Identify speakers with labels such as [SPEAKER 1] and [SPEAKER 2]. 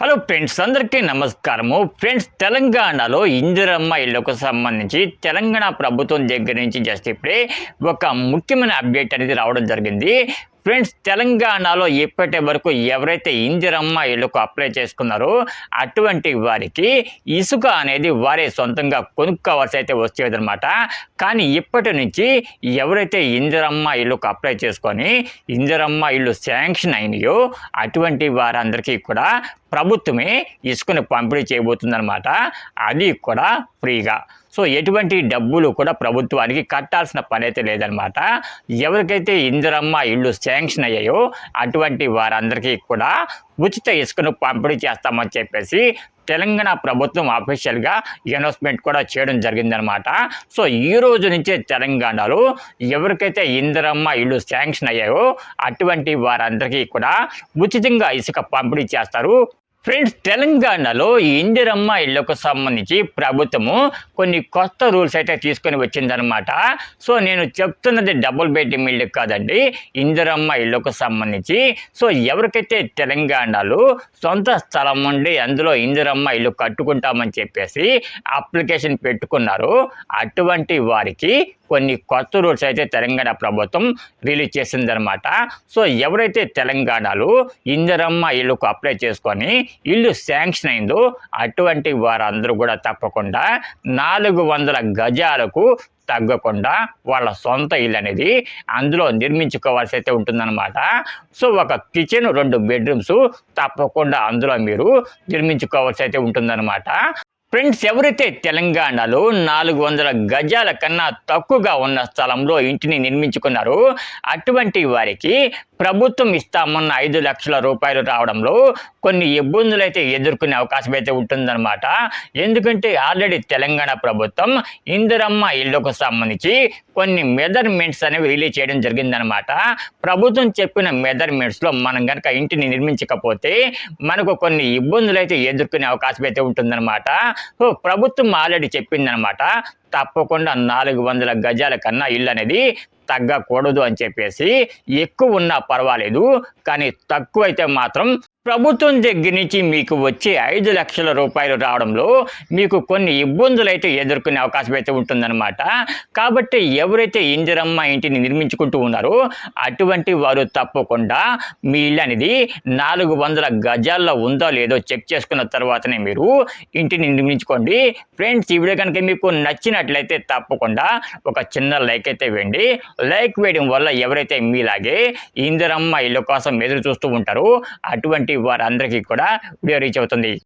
[SPEAKER 1] Hello friends అందరికీ నమస్కారము. Friends తెలంగాణలో ఇందిరమ్మ ఇళ్ళకు సంబంధించి తెలంగాణ ప్రభుత్వం దగ్గర నుంచి జస్ట్ ఇప్పుడే ఒక ముఖ్యమైన అప్డేట్ అనేది రావడం జరిగింది. ఫ్రెండ్స్ తెలంగాణలో ఇప్పటి వరకు ఎవరైతే ఇందిరమ్మ ఇళ్ళకు అప్లై చేసుకున్నారో అటువంటి వారికి ఇసుక అనేది వారే సొంతంగా కొనుక్కోవాల్సి అయితే వచ్చేదనమాట కానీ ఇప్పటి నుంచి ఎవరైతే ఇందిరమ్మ ఇల్లుకు అప్లై చేసుకొని ఇందిరమ్మ ఇల్లు శాంక్షన్ అయినాయో అటువంటి వారందరికీ కూడా ప్రభుత్వమే ఇసుకను పంపిణీ చేయబోతుందన్నమాట. అది కూడా ఫ్రీగా. సో ఎటువంటి డబ్బులు కూడా ప్రభుత్వానికి కట్టాల్సిన పని అయితే లేదనమాట ఎవరికైతే ఇందిరమ్మ ఇళ్ళు శాంక్షన్ అయ్యాయో అటువంటి వారందరికీ కూడా ఉచిత ఇసుకను పంపిణీ చేస్తామని చెప్పేసి తెలంగాణ ప్రభుత్వం అఫీషియల్గా అనౌన్స్మెంట్ కూడా చేయడం జరిగిందనమాట సో ఈ రోజు నుంచే తెలంగాణలో ఎవరికైతే ఇందిరమ్మ ఇల్లు శాంక్షన్ అయ్యాయో అటువంటి వారందరికీ కూడా ఉచితంగా ఇసుక పంపిణీ చేస్తారు. ఫ్రెండ్స్ తెలంగాణలో ఇందిరమ్మ ఇళ్ళకు సంబంధించి ప్రభుత్వము కొన్ని కొత్త రూల్స్ అయితే తీసుకొని వచ్చిందనమాట సో నేను చెప్తున్నది డబుల్ బెడ్రూమ్ ఇల్లు కాదండి ఇందిరమ్మ ఇళ్ళకు సంబంధించి. సో ఎవరికైతే తెలంగాణలో సొంత స్థలం ఉండి అందులో ఇందిరమ్మ ఇల్లు కట్టుకుంటామని చెప్పేసి అప్లికేషన్ పెట్టుకున్నారో అటువంటి వారికి కొన్ని కొత్త రూల్స్ అయితే తెలంగాణ ప్రభుత్వం రిలీజ్ చేసిందనమాట సో ఎవరైతే తెలంగాణలో ఇందిరమ్మ ఇల్లుకు అప్లై చేసుకొని ఇల్లు శాంక్షన్ అయిందో అటువంటి వారందరూ కూడా తప్పకుండా నాలుగు వందల గజాలకు తగ్గకుండా వాళ్ళ సొంత ఇల్లు అనేది అందులో నిర్మించుకోవాల్సి అయితే ఉంటుందన్నమాట. సో ఒక కిచెన్ రెండు బెడ్రూమ్స్ తప్పకుండా అందులో మీరు నిర్మించుకోవాల్సి అయితే ఉంటుందన్నమాట. ఫ్రెండ్స్ ఎవరైతే తెలంగాణలో నాలుగు వందల గజాల కన్నా తక్కువగా ఉన్న స్థలంలో ఇంటిని నిర్మించుకున్నారో అటువంటి వారికి ప్రభుత్వం ఇస్తామన్న ఐదు లక్షల రూపాయలు రావడంలో కొన్ని ఇబ్బందులు అయితే ఎదుర్కొనే అవకాశం అయితే ఉంటుందన్నమాట. ఎందుకంటే ఆల్రెడీ తెలంగాణ ప్రభుత్వం ఇందిరమ్మ ఇళ్ళకు సంబంధించి కొన్ని మెజర్మెంట్స్ అనేవి రిలీజ్ చేయడం జరిగిందనమాట ప్రభుత్వం చెప్పిన మెజర్మెంట్స్లో మనం కనుక ఇంటిని నిర్మించకపోతే మనకు కొన్ని ఇబ్బందులు అయితే ఎదుర్కొనే అవకాశం అయితే ఉంటుందన్నమాట. ప్రభుత్వం ఆల్రెడీ చెప్పిందనమాట తప్పకుండా నాలుగు వందల గజాల కన్నా ఇల్లు అనేది తగ్గకూడదు అని చెప్పేసి ఎక్కువ ఉన్నా పర్వాలేదు కానీ తక్కువ అయితే మాత్రం ప్రభుత్వం దగ్గర నుంచి మీకు వచ్చే ఐదు లక్షల రూపాయలు రావడంలో మీకు కొన్ని ఇబ్బందులు అయితే ఎదుర్కొనే అవకాశం అయితే ఉంటుందన్నమాట. కాబట్టి ఎవరైతే ఇందిరమ్మ ఇంటిని నిర్మించుకుంటూ ఉన్నారో అటువంటి వారు తప్పకుండా మీ ఇల్లు అనేది నాలుగు వందల గజాల్లో ఉందో లేదో చెక్ చేసుకున్న తర్వాతనే మీరు ఇంటిని నిర్మించుకోండి. ఫ్రెండ్స్ ఈ వీడియో కనుక మీకు నచ్చినట్లయితే తప్పకుండా ఒక చిన్న లైక్ అయితే వేయండి. లైక్ వేయడం వల్ల ఎవరైతే మీలాగే ఇందిరమ్మ ఇల్లు కోసం ఎదురు చూస్తూ ఉంటారో అటువంటి వారందరికీ కూడా వీడియో రీచ్ అవుతుంది.